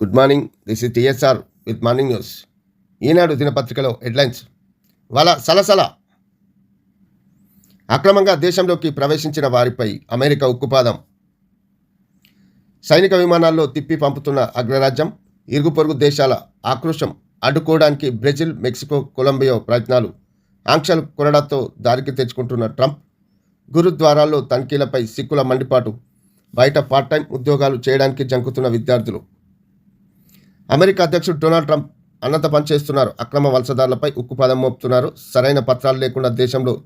Good morning this is TSR with morning news Eenadu దినపత్రికలో headlines. వల సలసల. అక్రమంగా దేశంలోకి ప్రవేశించిన వారిపై అమెరికా ఉక్కుపాదం. సైనిక విమానాల్లో తిప్పి పంపుతున్న అగ్రరాజ్యం ఇరుగు పొరుగు దేశాల ఆక్రోశం అడ్డుకోవడానికి బ్రెజిల్ మెక్సికో కొలంబియా ప్రయత్నాలు ఆంక్షలు కొరడాతో దారికి తెచ్చుకుంటున్న ట్రంప్ గురుద్వారాల్లో తనిఖీలపై సిక్కుల మండిపాటు బయట పార్ట్ టైం ఉద్యోగాలు చేయడానికి జంకుతున్న విద్యార్థులు. అమెరికా అధ్యక్షుడు డొనాల్డ్ ట్రంప్ అన్నత పనిచేస్తున్నారు అక్రమ వలసదారులపై ఉక్కుపాదం మోపుతున్నారు. సరైన పత్రాలు లేకుండా దేశంలో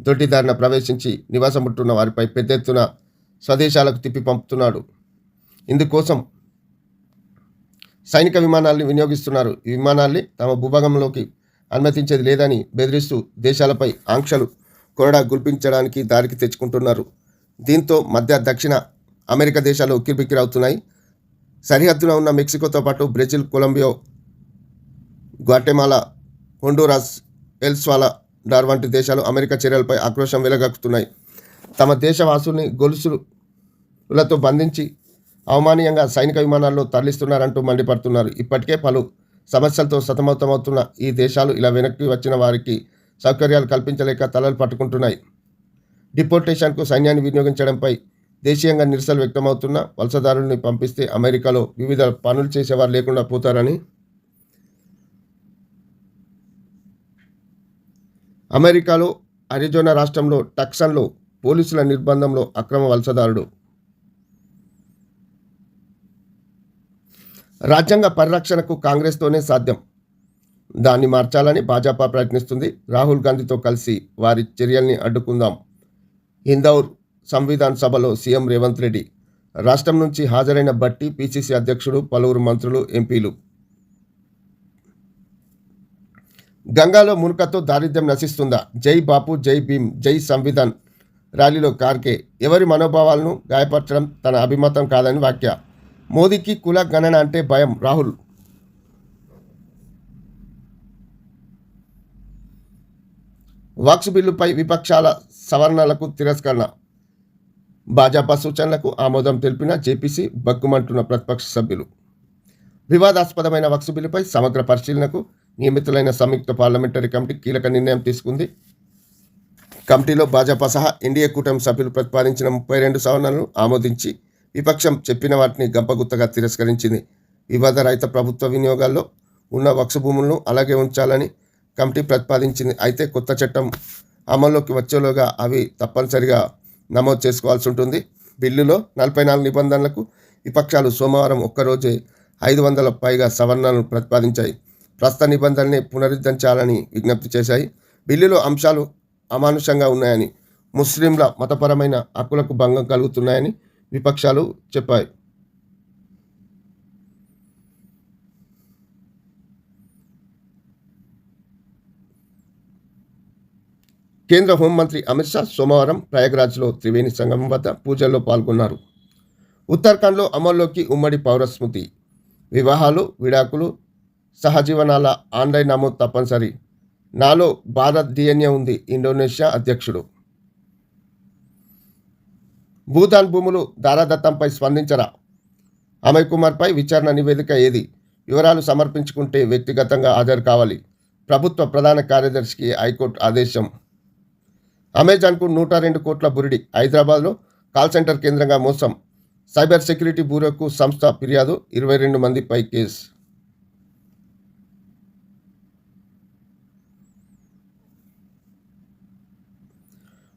దొడ్డిదారిన ప్రవేశించి నివాసం వారిపై పెద్ద ఎత్తున స్వదేశాలకు తిప్పి పంపుతున్నాడు. ఇందుకోసం సైనిక విమానాల్ని వినియోగిస్తున్నారు. ఈ విమానాల్ని తమ భూభాగంలోకి అనుమతించేది లేదని బెదిరిస్తూ దేశాలపై ఆంక్షలు కొరడా గుల్పించడానికి దారికి తెచ్చుకుంటున్నారు. దీంతో మధ్య దక్షిణ అమెరికా దేశాలు ఉక్కిరిబిక్కిరవుతున్నాయి సరిహద్దున ఉన్న మెక్సికోతో పాటు Brazil Colombia Guatemala Honduras El Salvador వంటి దేశాలు అమెరికా చర్యలపై ఆక్రోశం వెలగక్కుతున్నాయి తమ దేశవాసుల్ని గొలుసులతో బంధించి అవమానీయంగా సైనిక విమానాల్లో తరలిస్తున్నారంటూ మండిపడుతున్నారు. ఇప్పటికే పలు సమస్యలతో సతమతమవుతున్న ఈ దేశాలు ఇలా వెనక్కి వచ్చిన వారికి సౌకర్యాలు కల్పించలేక తలలు పట్టుకుంటున్నాయి. డిపోర్టేషన్కు సైన్యాన్ని వినియోగించడంపై దేశీయంగా నిరసనలు వ్యక్తమవుతున్న వలసదారుల్ని పంపిస్తే అమెరికాలో వివిధ పనులు చేసేవారు లేకుండా పోతారని అమెరికాలో అరిజోనా రాష్ట్రంలో టక్సన్లో పోలీసుల నిర్బంధంలో అక్రమ వలసదారుడు. రాజ్యాంగ పరిరక్షణకు కాంగ్రెస్తోనే సాధ్యం. దాన్ని మార్చాలని భాజపా ప్రయత్నిస్తుంది. రాహుల్ గాంధీతో కలిసి వారి చర్యల్ని అడ్డుకుందాం. ఇందౌర్ సంవిధాన్ సభలో సీఎం రేవంత్ రెడ్డి. రాష్ట్రం నుంచి హాజరైన బట్టి పిసిసి అధ్యక్షుడు పలువురు మంత్రులు ఎంపీలు. గంగాలో మునుకతో దారిద్ర్యం నశిస్తుందా? జై బాపు జై భీమ్ జై సంవిధాన్ ర్యాలీలో కార్కే. ఎవరి మనోభావాలను గాయపరచడం తన అభిమతం కాదని వ్యాఖ్య. మోదీకి కుల గణన అంటే భయం రాహుల్. వాక్స్ బిల్లుపై విపక్షాల సవరణలకు తిరస్కరణ. భాజపా సూచనలకు ఆమోదం తెలిపిన జేపీసీ బగ్గుమంటున్న ప్రతిపక్ష సభ్యులు. వివాదాస్పదమైన వక్సు బిల్లుపై సమగ్ర పరిశీలనకు నియమితులైన సంయుక్త పార్లమెంటరీ కమిటీ కీలక నిర్ణయం తీసుకుంది. కమిటీలో భాజపా సహా ఎన్డీఏ కూటమి సభ్యులు ప్రతిపాదించిన ముప్పై రెండు సవరణలను ఆమోదించి విపక్షం చెప్పిన వాటిని గంపగుత్తగా తిరస్కరించింది. వివాద రహిత ప్రభుత్వ వినియోగాల్లో ఉన్న వక్సు భూములను అలాగే ఉంచాలని కమిటీ ప్రతిపాదించింది. అయితే కొత్త చట్టం అమల్లోకి వచ్చేలోగా అవి తప్పనిసరిగా నమోదు చేసుకోవాల్సి ఉంటుంది. బిల్లులో నలభై నాలుగు నిబంధనలకు విపక్షాలు సోమవారం ఒక్కరోజే ఐదు వందల పైగా సవరణలను ప్రతిపాదించాయి. ప్రస్తుత నిబంధనల్ని పునరుద్ధరించాలని విజ్ఞప్తి చేశాయి. బిల్లులో అంశాలు అమానుషంగా ఉన్నాయని ముస్లింల మతపరమైన హక్కులకు భంగం కలుగుతున్నాయని విపక్షాలు చెప్పాయి. కేంద్ర హోంమంత్రి అమిత్ షా సోమవారం ప్రయాగ్రాజ్లో త్రివేణి సంగమం వద్ద పూజల్లో పాల్గొన్నారు. ఉత్తరాఖండ్లో అమల్లోకి ఉమ్మడి పౌర స్మృతి. వివాహాలు విడాకులు సహజీవనాల ఆన్లైన్ నమోదు తప్పనిసరి. నాలో భారత్ డిఎన్ఏ ఉంది ఇండోనేషియా అధ్యక్షుడు. భూదాన్ భూములు దారాదత్తంపై స్పందించరా? అమయ్ కుమార్పై విచారణ నివేదిక ఏది? వివరాలు సమర్పించుకుంటే వ్యక్తిగతంగా హాజరు కావాలి. ప్రభుత్వ ప్రధాన కార్యదర్శికి హైకోర్టు ఆదేశం. అమెజాన్కు నూట రెండు కోట్ల బురిడి. హైదరాబాద్లో కాల్ సెంటర్ కేంద్రంగా మోసం. సైబర్ సెక్యూరిటీ బ్యూరోకు సంస్థ ఫిర్యాదు ఇరవై రెండు మందిపై కేసు.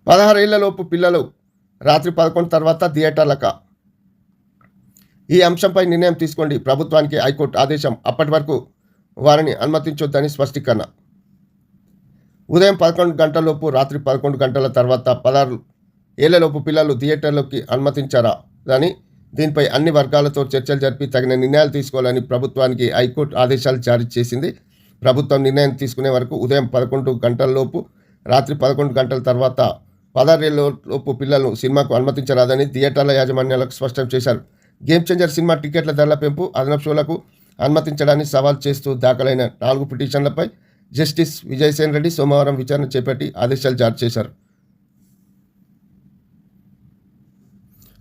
పదహారేళ్ళలోపు పిల్లలు రాత్రి పదకొండు తర్వాత థియేటర్లక. ఈ అంశంపై నిర్ణయం తీసుకోండి. ప్రభుత్వానికి హైకోర్టు ఆదేశం. అప్పటి వరకు వారిని అనుమతించొద్దని స్పష్టీకరణ. ఉదయం పదకొండు గంటలలోపు రాత్రి పదకొండు గంటల తర్వాత పదహారు ఏళ్ళలోపు పిల్లలు థియేటర్లోకి అనుమతించారా? అని దీనిపై అన్ని వర్గాలతో చర్చలు జరిపి తగిన నిర్ణయాలు తీసుకోవాలని ప్రభుత్వానికి హైకోర్టు ఆదేశాలు జారీ చేసింది. ప్రభుత్వం నిర్ణయం తీసుకునే వరకు ఉదయం పదకొండు గంటలలోపు రాత్రి పదకొండు గంటల తర్వాత పదహారేళ్ళలోపు పిల్లలను సినిమాకు అనుమతించరాదని థియేటర్ల యాజమాన్యాలకు స్పష్టం చేశారు. గేమ్ చేంజర్ సినిమా టికెట్ల ధరల పెంపు అదనపు షోలకు అనుమతించడాన్ని సవాల్ చేస్తూ దాఖలైన నాలుగు పిటిషన్లపై జస్టిస్ విజయసేన్ రెడ్డి సోమవారం విచారణ చేపట్టి ఆదేశాలు జారీ చేశారు.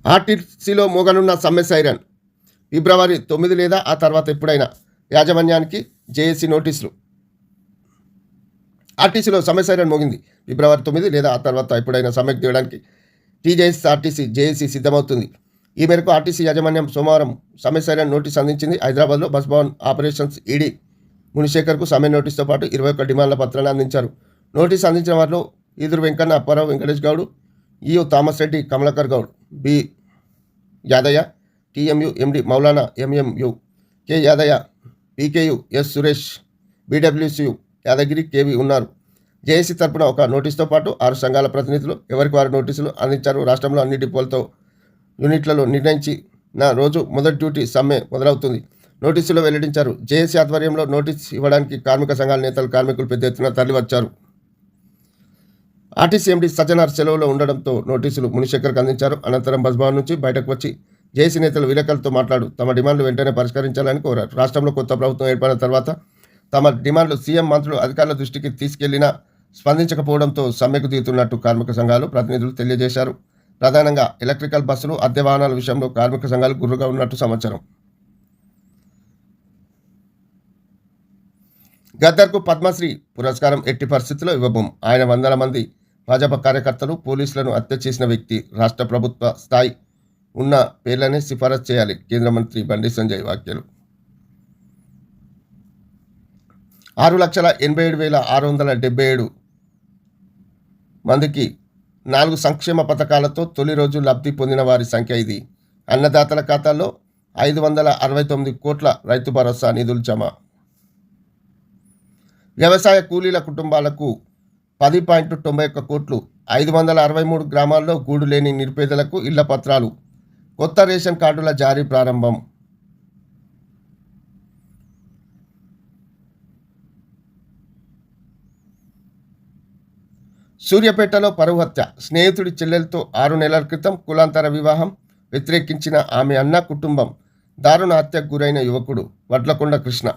ఆర్టీసీలో మోగనున్న సమ్మె సైరన్. ఫిబ్రవరి తొమ్మిది లేదా ఆ తర్వాత ఎప్పుడైనా యాజమాన్యానికి జేఏసీ నోటీసులు. ఆర్టీసీలో సమ్మె సైరన్ మోగింది. ఫిబ్రవరి తొమ్మిది లేదా ఆ తర్వాత ఎప్పుడైనా సమ్మెకు తీయడానికి టీజేఎస్ ఆర్టీసీ జేఏసీ సిద్ధమవుతుంది. ఈ మేరకు ఆర్టీసీ యాజమాన్యం సోమవారం సమ్మె సైరన్ నోటీస్ అందించింది. హైదరాబాద్లో బస్ భవన్ ఆపరేషన్స్ ఈడీ మునిశేఖర్కు సమ్మె నోటీస్తో పాటు ఇరవై ఒక్క డిమాండ్ల పత్రాన్ని అందించారు. నోటీస్ అందించిన వారిలో Eduru Venkanna Apparao Venkatesh Goud EU Thomas Reddy Kamalakar Goud B Yadaiah TMU MD Maulana MMU K Yadaiah PKU S Suresh BWCU Yadagiri KV ఉన్నారు. జేఏసీ తరపున ఒక నోటీస్తో పాటు ఆరు సంఘాల ప్రతినిధులు ఎవరికి వారు నోటీసులు అందించారు రాష్ట్రంలో అన్ని డిపోలతో యూనిట్లలో నిర్ణయించిన రోజు మొదటి డ్యూటీ సమ్మె మొదలవుతుంది. నోటీసులో వెల్లడించారు. జేఏసీ ఆధ్వర్యంలో నోటీస్ ఇవ్వడానికి కార్మిక సంఘాల నేతలు కార్మికులు పెద్ద ఎత్తున తరలివచ్చారు ఆర్టీసీ ఎండీ సజ్జనార్ సెలవులో ఉండడంతో నోటీసులు మునిశేఖర్కి అందించారు. అనంతరం బస్భవన్ నుంచి బయటకు వచ్చి జేసీ నేతలు విలేకరులతో మాట్లాడు. తమ డిమాండ్లు వెంటనే పరిష్కరించాలని కోరారు. రాష్ట్రంలో కొత్త ప్రభుత్వం ఏర్పడిన తర్వాత తమ డిమాండ్లు సీఎం మంత్రులు అధికారుల దృష్టికి తీసుకెళ్ళినా స్పందించకపోవడంతో సమ్మెకు దిగుతున్నట్టు కార్మిక సంఘాలు ప్రతినిధులు తెలియజేశారు. ప్రధానంగా ఎలక్ట్రికల్ బస్సులు అద్దె వాహనాల విషయంలో కార్మిక సంఘాలు గుర్రుగా ఉన్నట్టు సమాచారం. గద్దర్కు పద్మశ్రీ పురస్కారం ఎట్టి పరిస్థితుల్లో ఇవ్వబోం. ఆయన వందల మంది భాజపా కార్యకర్తలు పోలీసులను హత్య చేసిన వ్యక్తి రాష్ట్ర ప్రభుత్వ స్థాయి ఉన్న పేర్లనే సిఫారసు చేయాలి. కేంద్ర మంత్రి బండి సంజయ్ వ్యాఖ్యలు. ఆరు లక్షల ఎనభై ఏడు వేల ఆరు వందల డెబ్బై ఏడు మందికి నాలుగు సంక్షేమ పథకాలతో తొలి రోజు లబ్ధి పొందిన వారి సంఖ్య ఇది. అన్నదాతల ఖాతాల్లో ఐదు వందల అరవై తొమ్మిది కోట్ల రైతు భరోసా నిధులు జమ. వ్యవసాయ కూలీల కుటుంబాలకు పది పాయింట్ తొంభై ఒక్క కోట్లు ఐదు వందల అరవై మూడు గ్రామాల్లో గూడు లేని నిరుపేదలకు ఇళ్ళ పత్రాలు. కొత్త రేషన్ కార్డుల జారీ ప్రారంభం. సూర్యాపేటలో పరువు హత్య. స్నేహితుడి చెల్లెలతో ఆరు నెలల క్రితం కులాంతర వివాహం. వ్యతిరేకించిన ఆమె అన్న కుటుంబం. దారుణ హత్యకు గురైన యువకుడు వడ్లకొండ కృష్ణ.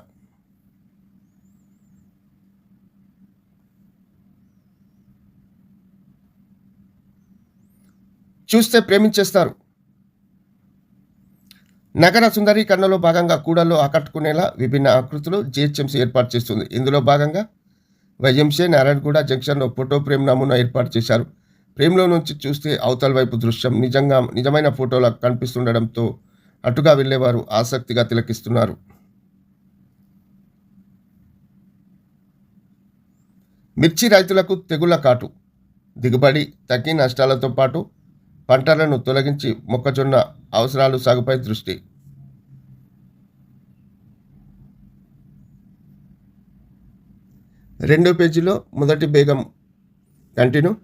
చూస్తే ప్రేమించేస్తారు. నగర సుందరీకరణలో భాగంగా కూడల్లో ఆకట్టుకునేలా విభిన్న ఆకృతులు జిహెచ్ఎంసీ ఏర్పాటు చేస్తుంది. ఇందులో భాగంగా వైఎంసీ నారాయణగూడ జంక్షన్లో ఫోటో ప్రేమ్ నమూనా ఏర్పాటు చేశారు. ప్రేమ్లో నుంచి చూస్తే అవతల వైపు దృశ్యం నిజంగా నిజమైన ఫోటోలా కనిపిస్తుండడంతో అటుగా వెళ్ళేవారు ఆసక్తిగా తిలకిస్తున్నారు. మిర్చి రైతులకు తెగుళ్ళ కాటు దిగుబడి తగ్గి నష్టాలతో పాటు పంటలను తొలగించి మొక్కజొన్న అవసరాలు సాగుపై దృష్టి. రెండో పేజీలో మొదటి బేగం కంటిన్యూ.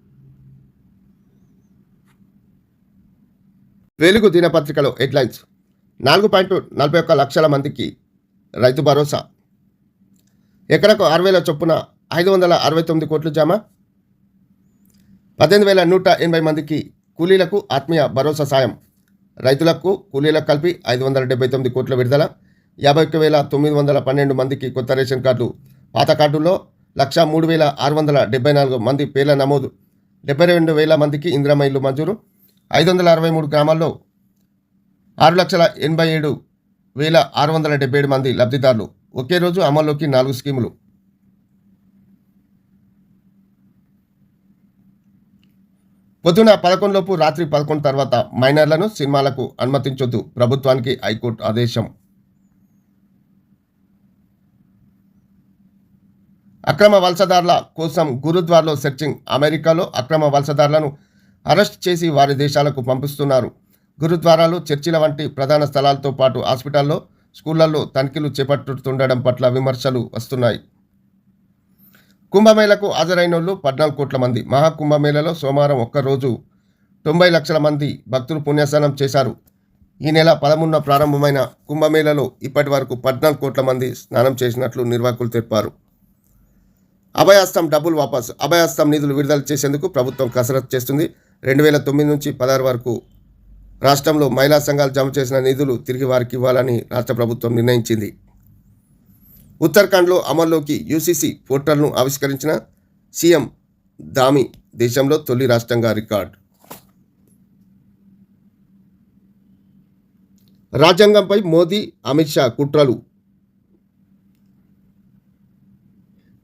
వెలుగు దినపత్రికలో హెడ్లైన్స్. నాలుగు పాయింట్ నలభై ఒక్క లక్షల మందికి రైతు భరోసా. ఎకరకు ఆరు వేల చొప్పున ఐదు వందల అరవై తొమ్మిది కోట్లు జమ. పద్దెనిమిది వేల నూట ఎనభై మందికి కూలీలకు ఆత్మీయ భరోసా సాయం. రైతులకు కూలీలకు కలిపి ఐదు వందల డెబ్బై తొమ్మిది కోట్ల విడుదల యాభై ఒక్క వేల తొమ్మిది వందల పన్నెండు మందికి కొత్త రేషన్ కార్డు పాత కార్డుల్లో లక్ష మూడు వేల ఆరు వందల డెబ్బై నాలుగు మంది పేర్ల నమోదు డెబ్బై రెండు వేల మందికి ఇందిరమ్మ ఇల్లు మంజూరు ఐదు వందల అరవై మూడు గ్రామాల్లో ఆరు లక్షల ఎనభై ఏడు వేల ఆరు వందల డెబ్బై ఏడు మంది లబ్ధిదారులు. ఒకే రోజు అమల్లోకి నాలుగు స్కీములు. పొద్దున పదకొండులోపు రాత్రి పదకొండు తర్వాత మైనర్లను సినిమాలకు అనుమతించొద్దు. ప్రభుత్వానికి హైకోర్టు ఆదేశం. అక్రమ వలసదారుల కోసం గురుద్వార్లో సెర్చింగ్. అమెరికాలో అక్రమ వలసదారులను అరెస్ట్ చేసి వారి దేశాలకు పంపిస్తున్నారు. గురుద్వారాలు చర్చిల వంటి ప్రధాన స్థలాలతో పాటు హాస్పిటల్లో స్కూళ్ళలో తనిఖీలు చేపట్టుతుండడం పట్ల విమర్శలు వస్తున్నాయి. కుంభమేళకు హాజరైనోళ్ళు పద్నాలుగు కోట్ల మంది. మహాకుంభమేళలో సోమవారం ఒక్కరోజు తొంభై లక్షల మంది భక్తులు పుణ్యస్నానం చేశారు. ఈ నెల పదమూడున ప్రారంభమైన కుంభమేళలో ఇప్పటి వరకు పద్నాలుగు కోట్ల మంది స్నానం చేసినట్లు నిర్వాహకులు తెలిపారు. అభయాస్తం డబ్బులు వాపస్ అభయాస్తం నిధులు విడుదల చేసేందుకు ప్రభుత్వం కసరత్తు చేస్తుంది. రెండు వేల తొమ్మిది నుంచి పదహారు వరకు రాష్ట్రంలో మహిళా సంఘాలు జమ చేసిన నిధులు తిరిగి వారికి ఇవ్వాలని రాష్ట్ర ప్రభుత్వం నిర్ణయించింది. ఉత్తరాఖండ్లో అమల్లోకి యూసీసీ పోర్టల్ను ఆవిష్కరించిన సీఎం దామి దేశంలో తొలి రాష్ట్రంగా రికార్డ్. రాజ్యాంగంపై మోదీ అమిత్ షా కుట్రలు.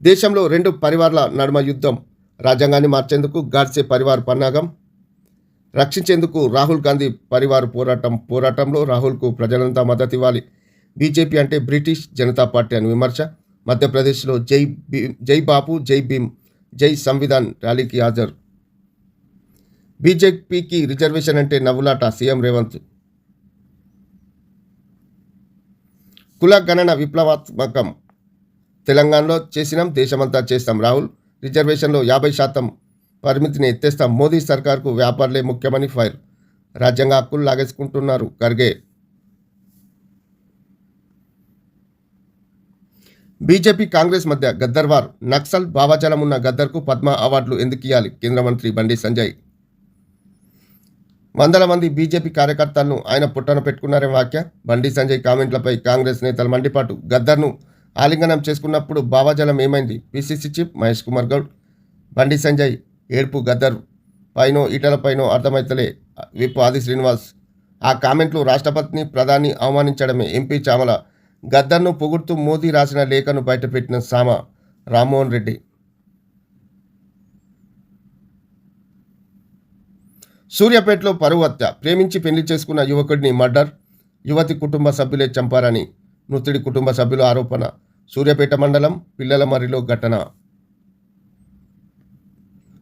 దేశంలో రెండు పరివార్ల నడుమ యుద్ధం. రాజ్యాంగాన్ని మార్చేందుకు గాడ్సే పరివార్ పన్నాగం. రక్షించేందుకు రాహుల్ గాంధీ పరివార్ పోరాటం. పోరాటంలో రాహుల్కు ప్రజలంతా మద్దతు ఇవ్వాలి బీజేపీ అంటే బ్రిటిష్ జనతా పార్టీ అని విమర్శ. మధ్యప్రదేశ్లో జై భీ జై బాపు జై భీమ్ జై సంవిధాన్ ర్యాలీకి హాజరు. బీజేపీకి రిజర్వేషన్ అంటే నవ్వులాట సీఎం రేవంత్. కుల గణన విప్లవాత్మకం. తెలంగాణలో చేసినాం దేశమంతా చేస్తాం. రాహుల్ రిజర్వేషన్లో యాభై శాతం పరిమితిని ఎత్తేస్తాం. మోదీ సర్కార్కు వ్యాపారులే ముఖ్యమని ఫైర్. రాజ్యాంగ హక్కులు లాగేసుకుంటున్నారు. ఖర్గే బీజేపీ కాంగ్రెస్ మధ్య గద్దర్వార్ నక్సల్ భావాజాలం ఉన్న గద్దర్కు పద్మ అవార్డులు ఎందుకు ఇవ్వాలి కేంద్ర మంత్రి బండి సంజయ్. వందల మంది బీజేపీ కార్యకర్తలను ఆయన పుట్టన పెట్టుకున్నారనే వాక్య? బండి సంజయ్ కామెంట్లపై కాంగ్రెస్ నేతల మండిపాటు గద్దర్ను ఆలింగనం చేసుకున్నప్పుడు భావాజలం ఏమైంది? పిసిసి చీఫ్ మహేష్ కుమార్ గౌడ్ బండి సంజయ్ ఏడుపు గద్దర్. పైనో ఈటలపైనో అర్థమైతలే విప్ ఆది శ్రీనివాస్. ఆ కామెంట్లు రాష్ట్రపతిని ప్రధాని అవమానించడమే ఎంపీ చామల గద్దర్ను పొగుడుతూ మోదీ రాసిన లేఖను బయటపెట్టిన సామ రామ్మోహన్ రెడ్డి. సూర్యాపేటలో పరువత్య ప్రేమించి పెళ్ళి చేసుకున్న యువకుడిని మర్డర్. యువతి కుటుంబ సభ్యులే చంపారని మృతుడి కుటుంబ సభ్యుల ఆరోపణ. సూర్యాపేట మండలం పిల్లల మర్రిలో ఘటన.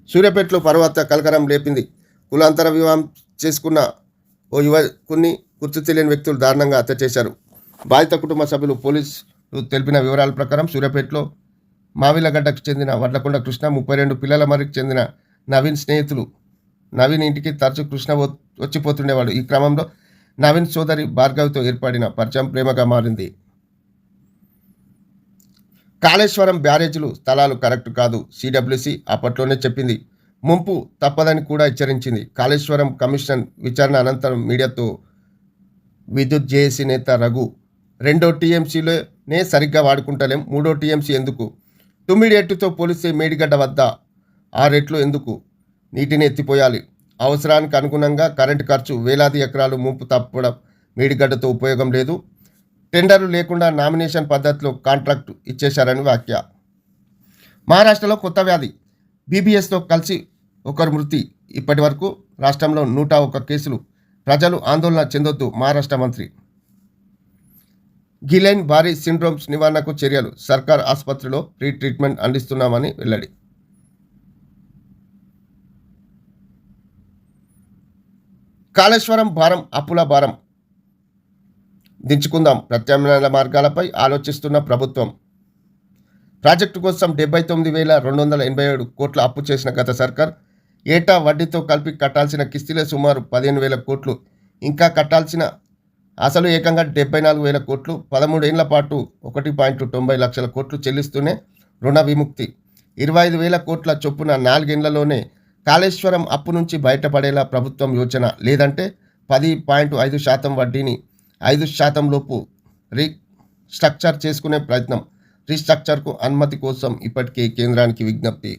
సూర్యాపేటలో పర్వత కలకరం లేపింది. కులాంతర వివాహం చేసుకున్న ఓ యువకుని గుర్తు తెలియని వ్యక్తులు దారుణంగా హత్య చేశారు. బాధిత కుటుంబ సభ్యులు పోలీసులు తెలిపిన వివరాల ప్రకారం సూర్యాపేటలో మావిలగడ్డకు చెందిన వడ్లకొండ కృష్ణ ముప్పై రెండు పిల్లల మరికి చెందిన నవీన్ స్నేహితులు. నవీన్ ఇంటికి తరచు కృష్ణ వచ్చిపోతుండేవాడు. ఈ క్రమంలో నవీన్ సోదరి భార్గవితో ఏర్పడిన పరిచయం ప్రేమగా మారింది. కాళేశ్వరం బ్యారేజీలు స్థలాలు కరెక్ట్ కాదు సిడబ్ల్యూసి అప్పట్లోనే చెప్పింది. ముంపు తప్పదని కూడా హెచ్చరించింది. కాళేశ్వరం కమిషన్ విచారణ అనంతరం మీడియాతో విద్యుత్ జేఏసీ నేత రఘు రెండో టీఎంసీలోనే సరిగ్గా వాడుకుంటలేం. మూడో టీఎంసీ ఎందుకు? టుమిడియట్టుతో పోలిస్తే మేడిగడ్డ వద్ద ఆ రెట్లు ఎందుకు? నీటిని ఎత్తిపోయాలి. అవసరానికి అనుగుణంగా కరెంటు ఖర్చు వేలాది ఎకరాలు ముంపు తప్పడం మేడిగడ్డతో ఉపయోగం లేదు. టెండర్లు లేకుండా నామినేషన్ పద్ధతిలో కాంట్రాక్ట్ ఇచ్చేశారని వ్యాఖ్య. మహారాష్ట్రలో కొత్త వ్యాధి బీబీఎస్తో కలిసి ఒకరు మృతి. ఇప్పటి వరకు రాష్ట్రంలో నూట ఒక్క కేసులు ప్రజలు ఆందోళన చెందొద్దు మహారాష్ట్ర మంత్రి. గిలైన్ భారీ సిండ్రోమ్స్ నివారణకు చర్యలు. సర్కార్ ఆసుపత్రిలో ఫ్రీ ట్రీట్మెంట్ అందిస్తున్నామని వెల్లడి. కాళేశ్వరం భారం అప్పుల భారం దించుకుందాం. ప్రత్యామ్నాయ మార్గాలపై ఆలోచిస్తున్న ప్రభుత్వం. ప్రాజెక్టు కోసం డెబ్బై తొమ్మిది వేల రెండు వందల ఎనభై ఏడు కోట్ల అప్పు చేసిన గత సర్కార్ ఏటా వడ్డీతో కలిపి కట్టాల్సిన కిస్తీలే సుమారు పదిహేను వేల కోట్లు. ఇంకా కట్టాల్సిన అసలు ఏకంగా డెబ్బై నాలుగు వేల కోట్లు పదమూడేళ్ళ పాటు ఒకటి పాయింట్ తొంభై లక్షల కోట్లు చెల్లిస్తూనే రుణ విముక్తి. ఇరవై ఐదు వేల కోట్ల చొప్పున నాలుగేళ్ళలోనే కాళేశ్వరం అప్పు నుంచి బయటపడేలా ప్రభుత్వం యోచన. లేదంటే పది పాయింట్ ఐదు శాతం వడ్డీని ఐదు శాతం లోపు రీస్ట్రక్చర్ చేసుకునే ప్రయత్నం. రీస్ట్రక్చర్కు అనుమతి కోసం ఇప్పటికే కేంద్రానికి విజ్ఞప్తి.